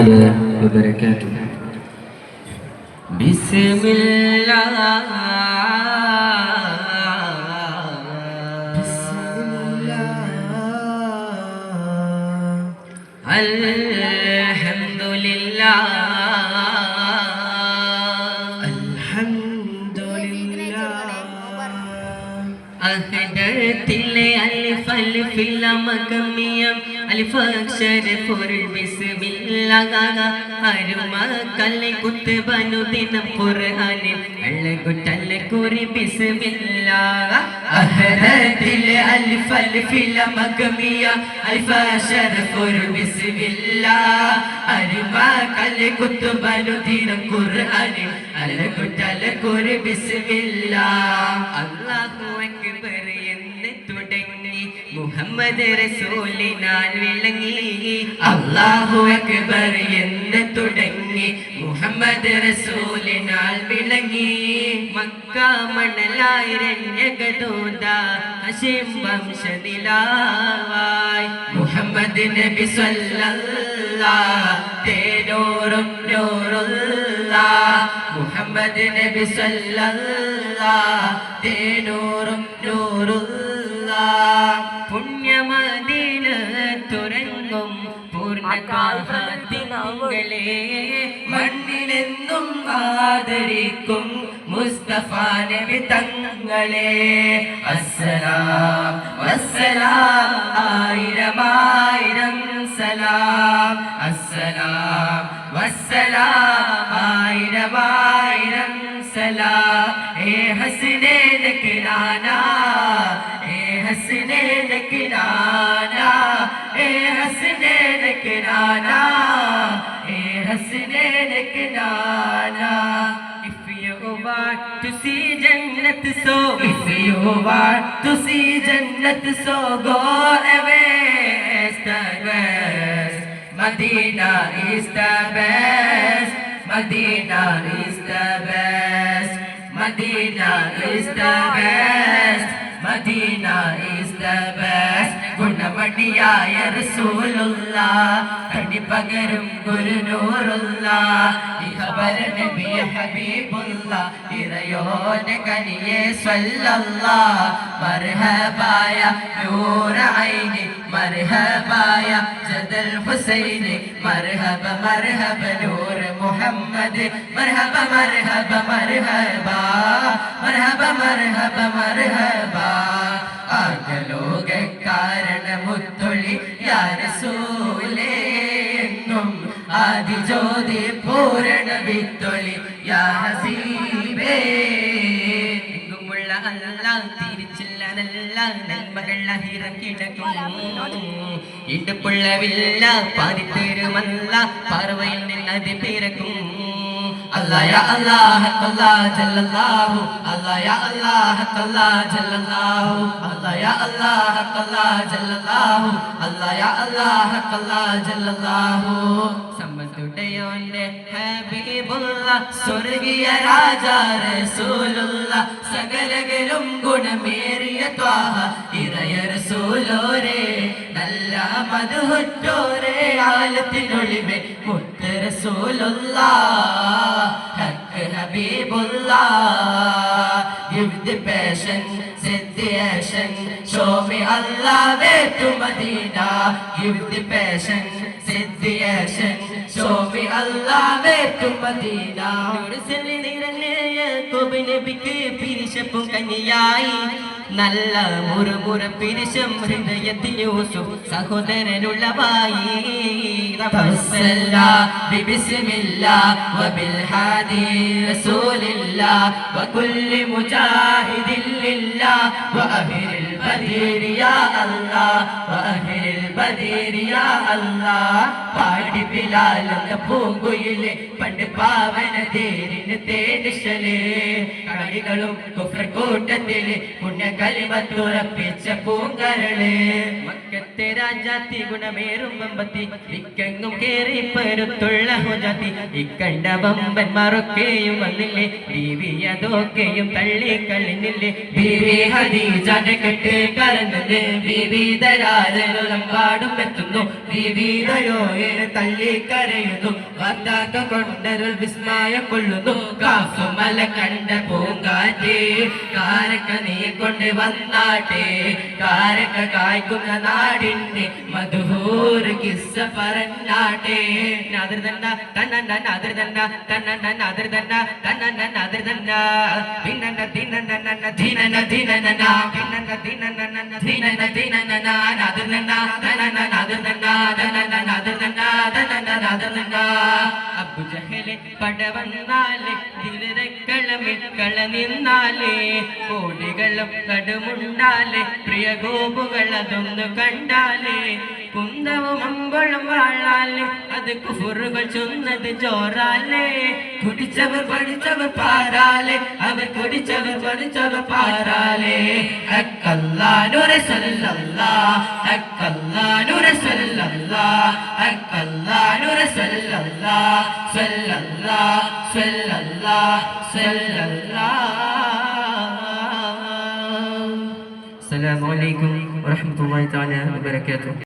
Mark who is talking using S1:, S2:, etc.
S1: الله وبركاته بسم الله الحمد അഹദത്തിലെ അലിഫ് അലിഫിൽ അമഗമ്യം അലിഫ് അക്ഷര പൊരുൾ കല്ലി അരുമക്കല്ലെ കുത്തുബനു ദിനം ഖുർആനിൽ. അഴകുറ്റല്ല കുറി ബിസ്മില്ലാഹ്.
S2: അഹദത്തിലെ അലിഫ് അലിഫിൽ അമഗമ്യം അൽഫ അക്ഷര പൊരുൾ ബിസ്മില്ലാഹ്. അരുമക്കല്ലെ കുത്തുബനു ദിനം ഖുർആനിൽ. അലകുറ്റല കുറി ബിസ്മില്ലാഹ്
S1: അല്ലാഹു അക്ബർ എന്ന് തുടങ്ങി മുഹമ്മദ് റസൂലിനാൽ വിളങ്ങി.
S2: അല്ലാഹു അക്ബർ എന്ന് തുടങ്ങി മുഹമ്മദ് റസൂലിനാൽ വിളങ്ങി.
S1: മക്ക മണലായിരണ്യകദൂത ഹശിം വംശനിലാവായി.
S2: മുഹമ്മദ് നബി സല്ലല്ലാഹ് തേനോറും നൂറുല്ലാഹ് മുഹമ്മദ് നബി തേനൂറും നൂറുള്ള
S1: പുണ്യമദീന തുറങ്ങും പൂർണകാഹത്തിങ്ങളെ
S2: മണ്ണിലെന്നും ആദരിക്കും മുസ്തഫ നബി തങ്ങളെ. അസ്സലാം വസ്സലാം ആയിരം ആയിരം സലാം. അസ്സലാം വസ്സലാം. ഹസനെ നക്കിനാനാ ഏ ഹസനെ നക്കിനാനാ ഏ ഹസനെ നക്കിനാനാ
S1: If you want to see Jannat so
S2: If you want to see go away east and west. Medina is the best. Medina is the best. Medina is the best. Medina is the best. ഗുണമണിയായ റസൂലുള്ള കടി പകരും ഗുരുനൂറുള്ള ഇഹബര നബിയ ഹബീബുള്ള ഇറയോന കനിയെ സ്വല്ലല്ല മർഹബായ നൂറ ഐനി മർഹബായ ജദൽ ഹുസൈനി മർഹബ മർഹബ നൂർ മുഹമ്മദ് മർഹബ മർഹബ മർഹബ മർഹബ മർഹബ മർഹബ ആകലോക കാരണമുത്തൊളി യാരസൂലേ എന്നും ആദിജ്യോതി പൂരണ വിത്തൊളി യാ ഹസീബേ.
S1: എങ്ങുമുള്ള അല്ല തിരിച്ചില്ലതല്ല നന്മകൾ അഹിറക്കിടക്കും ഇടുപ്പുള്ളവില്ല പാതിത്തരുമല്ല പാർവയിൽ നിന്നത് പിറക്കും
S2: അല്ലാ യാ അല്ലാഹ് അല്ലാ ജല്ലല്ലാഹു അല്ലാ യാ അല്ലാഹ് അല്ലാ ജല്ലല്ലാഹു അല്ലാ യാ അല്ലാഹ് അല്ലാ ജല്ലല്ലാഹു അല്ലാ യാ അല്ലാഹ് അല്ലാ ജല്ലല്ലാഹു
S1: സമ്മതുടയോന്റെ ഹബീബുള്ള
S2: സ്വർഗീയ രാജ റസൂലുള്ള സകലകരും ഗുണമേറിയ ത്വാഹ ഇറയ റസൂലോരേ. മധുഹുറ്റോരെ ആലത്തിനൊളിവെ മുത്ത് റസൂലുള്ള ഹക്ക് ഹബീബുള്ള Medina. Give the passion, set the action. Show me Allah where to Medina.
S1: നൂറുസലിൽ നിറഞ്ഞ യാക്കോബ് നബിക്ക് പിരിശപ്പും കനിയായി നല്ല മുറുമുറ പിരിശം ഹൃദയത്തിൽ യൂസുഫ് സഹോദരനുള്ളവായി
S2: توسلنا ببسم الله وبالهادي رسول الله وكل مجاهد لله وأهل البدير يا الله وأهل ബദേരിയ പാടി ബിലാലെന്ന പൂങ്കുയിലെ പണ്ട് പാവന തേരിന് തേനിശൽ. കളികളും കുഫ്രക്കൂട്ടത്തിൽ പുണ്യ കലിമത്തുറപ്പിച്ച പൂങ്കരൾ.
S1: മക്കത്തെ രാജാത്തി ഗുണമേറും വമ്പത്തി ഇക്കെങ്ങും കേറി പെരുത്തുള്ള ഹുജാത്തി ഇക്കണ്ട വമ്പന്മാരൊക്കെയും വന്നില്ലേ. ബീവിയതൊക്കെയും തള്ളി കളിഞ്ഞില്ലേ
S2: ബീവി ഹദീജാനെ കെട്ട് കരഞ്ഞത് ബീവി ദരാജനുലമ്പ നാടും എത്തുന്നു തള്ളിക്കരയുന്നു വാർത്താക്ക കൊണ്ടരുൾ വിസ്മയം കൊള്ളുന്നു കാഫുമല കണ്ട പൂങ്കാറ്റേ കാരക്ക നീ കൊണ്ട് വന്നാട്ടെ കാരക്ക കായ്ക്കുന്ന നാടിന്റെ മധുഹൂർ കിസ്സ പറഞ്ഞാട്ടെ നാദർ തന്ന തന്ന നാദർ തന്ന തന്ന നാദർ തന്ന തന്ന നാദർ തന്ന ദിനന ദിനന ദിനന ദിനന പടവന്നാലെ തിരക്കളമിൽ കള നിന്നാലേ കോടികളും കടുമുണ്ടാലേ പ്രിയ ഗോപുകൾ അതൊന്ന് കണ്ടാലേ. കുന്തവും അമ്പളും വാഴാലെ അത് കുഫുറുകൾ ചൊന്നത് ജോറാലേ കുടിച്ചവർ പഠിച്ചവർ പാരാലെ അവർ കുടിച്ചവർ പഠിച്ചവർ പാരാലെ അക്കല്ലാനുരെ സല്ലല്ലാ അക്കല്ലാനുരെ സല്ലല്ലാ അക്കല്ലാനുരെ സല്ലല്ലാ സല്ലല്ലാ സല്ലല്ലാ സല്ലല്ലാ
S1: السلام عليكم ورحمة الله تعالى وبركاته